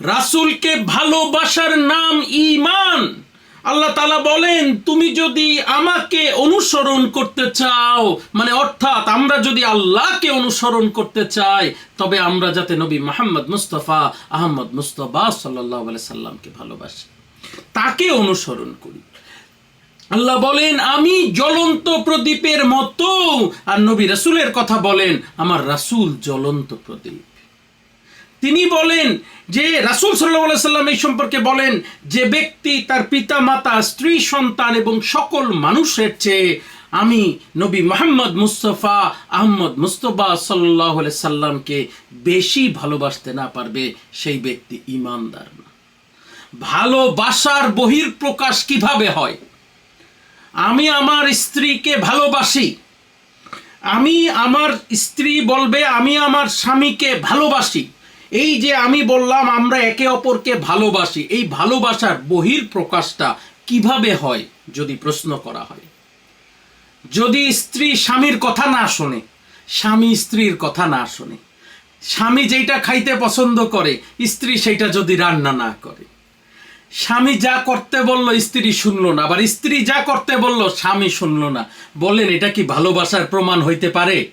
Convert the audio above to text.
রাসূলকে ভালোবাসার নাম ইমান আল্লাহ তালা বলেন, তুমি যদি আমাকে অনুসরণ করতে চাও মানে অর্থাৎ আমরা যদি আল্লাহকে অনুসরণ করতে চাই, তবে আমরা যাতে নবী মোহাম্মদ মুস্তফা আহমদ মুস্তফা সাল্লাহ সাল্লামকে ভালোবাসি, তাকে অনুসরণ করি। আল্লাহ বলেন, আমি জ্বলন্ত প্রদীপের মতো। আর নবী রাসূলের কথা বলেন, আমার রাসূল জ্বলন্ত প্রদীপ। তিনি বলেন যে রাসূল সাল্লাহ সাল্লাম এই সম্পর্কে বলেন যে ব্যক্তি তার পিতা মাতা স্ত্রী, সন্তান এবং সকল মানুষের চেয়ে আমি নবী মোহাম্মদ মুস্তফা আহমদ মুস্তফা সাল্লাহ সাল্লামকে বেশি ভালোবাসতে না পারবে সেই ব্যক্তি ইমানদার না। ভালোবাসার বহির্প্রকাশ কীভাবে হয়? আমি আমার স্ত্রীকে ভালোবাসি। আমি আমার স্ত্রী বলবে, আমি আমার স্বামীকে ভালোবাসি। এই যে আমি বললাম, আমরা একে অপরকে ভালোবাসি, এই ভালোবাসার বহির প্রকাশটা কীভাবে হয়, যদি প্রশ্ন করা হয়? যদি স্ত্রী স্বামীর কথা না শোনে, স্বামী স্ত্রীর কথা না শোনে, স্বামী যেটা খাইতে পছন্দ করে, স্ত্রী সেটা যদি রান্না না করে। স্বামী যা করতে বলল, স্ত্রী শুনলো না, আবার স্ত্রী যা করতে বলল, স্বামী শুনলো না। বলেন, এটা কি ভালোবাসার প্রমাণ হইতে পারে?